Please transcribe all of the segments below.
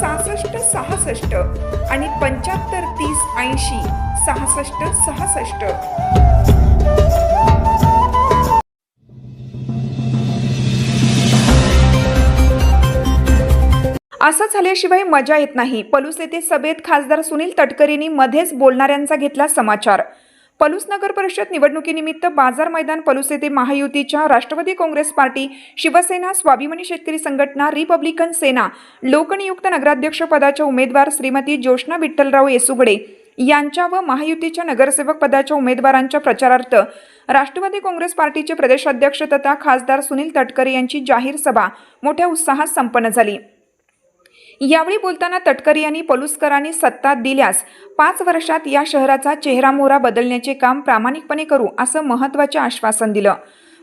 सहासष्ट सहासष्ट आणि पंच्याहत्तर तीस ऐंशी सहासष्ट सहासष्ट. असं झाल्याशिवाय मजा येत नाही. पलूस येथे सभेत खासदार सुनील तटकरींनी मध्येच बोलणाऱ्यांचा घेतला समाचार. पलूस नगर परिषद निवडणुकीनिमित्त बाजार मैदान पलूस येथे महायुतीच्या राष्ट्रवादी काँग्रेस पार्टी शिवसेना स्वाभिमानी शेतकरी संघटना रिपब्लिकन सेना लोकनियुक्त नगराध्यक्ष पदाच्या उमेदवार श्रीमती ज्योष्णा विठ्ठलराव येसुगडे यांच्या व महायुतीच्या नगरसेवक पदाच्या उमेदवारांच्या प्रचारार्थ राष्ट्रवादी काँग्रेस पार्टीचे प्रदेशाध्यक्ष तथा खासदार सुनील तटकरे यांची जाहीर सभा मोठ्या उत्साहात संपन्न झाली. यावेळी बोलताना तटकरे यांनी पलुसकरांनी सत्ता दिल्यास पाच वर्षात या शहराचा चेहरामोहरा बदलण्याचे काम प्रामाणिकपणे करू असं महत्त्वाचे आश्वासन दिलं.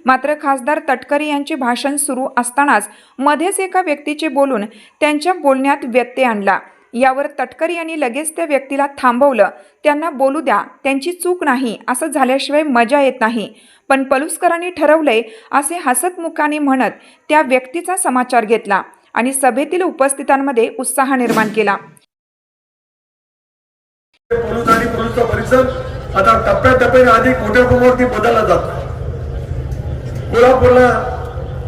मात्र खासदार तटकरे यांचे भाषण सुरू असतानाच मध्येच एका व्यक्तीचे बोलून त्यांच्या बोलण्यात व्यत्यय आणला. यावर तटकरे यांनी लगेच त्या व्यक्तीला थांबवलं त्यांना बोलू द्या त्यांची चूक नाही असं झाल्याशिवाय मजा येत नाही. पण पलुसकरांनी ठरवलंय असे हसतमुखाने म्हणत त्या व्यक्तीचा समाचार घेतला. आणि सभेतील उपस्थितांमध्ये उत्साह निर्माण केला. पोलीस आणि परिसर आता टप्प्याटप्प्याने अधिक मोठ्या प्रमाणावरती बदलला जातो. कोल्हापूरला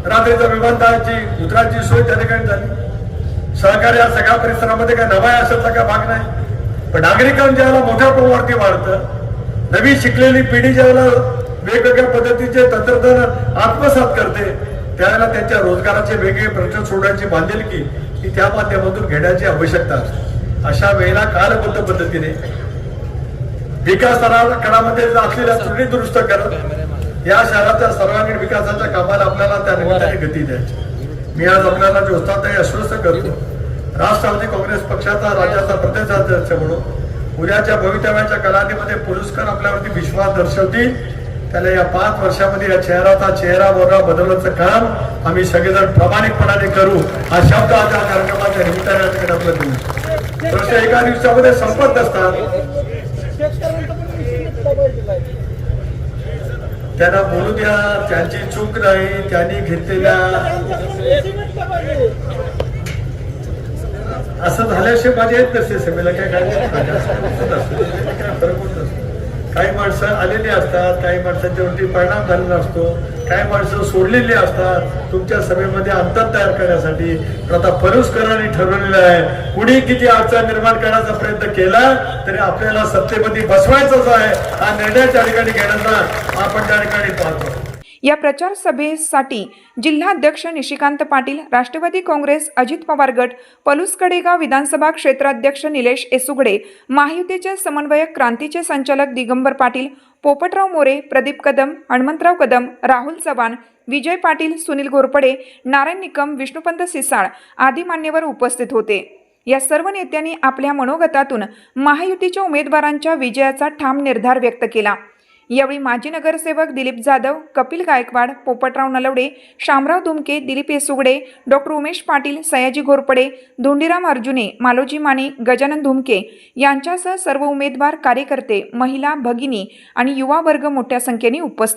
रात्रीचा विमानतळाची उतराची सोय त्या ठिकाणी झाली. सहकार्य या सगळ्या परिसरामध्ये काय नवा असेल तर काय भाग नाही. पण नागरिकांच्या ज्यावेळेला मोठ्या प्रमाणावरती वाढतं नवी शिकलेली पिढी ज्याला वेगवेगळ्या पद्धतीचे तंत्रज्ञान आत्मसात करते त्यावेळेला त्यांच्या रोजगाराचे वेगवेगळे प्रश्न सोडण्याची बांधिलकी ही त्या माध्यमातून घेण्याची आवश्यकता असते. अशा वेळेला कालबद्ध पद्धतीने विकास कडा-कडामध्ये असलेल्या त्रुटी दुरुस्त करत या शहराच्या सर्वांगीण विकासाच्या कामाला आपल्याला त्या निमित्ताने गती द्यायची. मी आज आपल्याला जे होतात आश्वस्त करतो राष्ट्रवादी काँग्रेस पक्षाचा राज्याचा प्रदेशाध्यक्ष म्हणून उद्याच्या भवितव्याच्या कालावधीमध्ये पुरस्कार आपल्यावरती विश्वास दर्शवतील त्याला या पाच वर्षामध्ये या चेहराचा चेहरा मोहरा बदलण्याचं काम आम्ही सगळेजण प्रामाणिकपणाने करू. हा शब्द आज या कार्यक्रमाच्या निमित्ताने या प्रश्न एका दिवसामध्ये संपत नसतात. त्यांना बोलू द्या त्यांची चूक नाही त्यांनी घेतलेल्या असं झाल्याशिवाय माझ्या येत नसते सभेला काय काय काय फरक होत नसतो. काही माणसं आलेली असतात काही माणसांच्यावरती परिणाम झालेला असतो काही माणसं सोडलेली असतात. तुमच्या सभेमध्ये अंतर तयार करण्यासाठी पण आता परुष्करांनी ठरवलेलं आहे. कुणी किती अडचण निर्माण करण्याचा प्रयत्न केला तरी आपल्याला सत्तेमध्ये बसवायचंच आहे. हा निर्णय त्या ठिकाणी घेण्याचा आपण त्या ठिकाणी पाहतो. या प्रचार सभेसाठी जिल्हाध्यक्ष निशिकांत पाटील राष्ट्रवादी काँग्रेस अजित पवार गट पलूस कडेगाव विधानसभा क्षेत्राध्यक्ष निलेश एसुगडे महायुतीचे समन्वयक क्रांतीचे संचालक दिगंबर पाटील पोपटराव मोरे प्रदीप कदम हनुमंतराव कदम राहुल चव्हाण विजय पाटील सुनील घोरपडे नारायण निकम विष्णुपंत सिसाळ आदी मान्यवर उपस्थित होते. या सर्व नेत्यांनी आपल्या मनोगतातून महायुतीच्या उमेदवारांच्या विजयाचा ठाम निर्धार व्यक्त केला. यावेळी माजी नगरसेवक दिलीप जाधव कपिल गायकवाड पोपटराव नलवडे शामराव धुमके दिलीप येसुगडे डॉक्टर उमेश पाटील सयाजी घोरपडे धोंडीराम अर्जुने मालोजी माने गजानन धुमके यांच्यासह सर्व उमेदवार कार्यकर्ते महिला भगिनी आणि युवा वर्ग मोठ्या संख्येने उपस्थित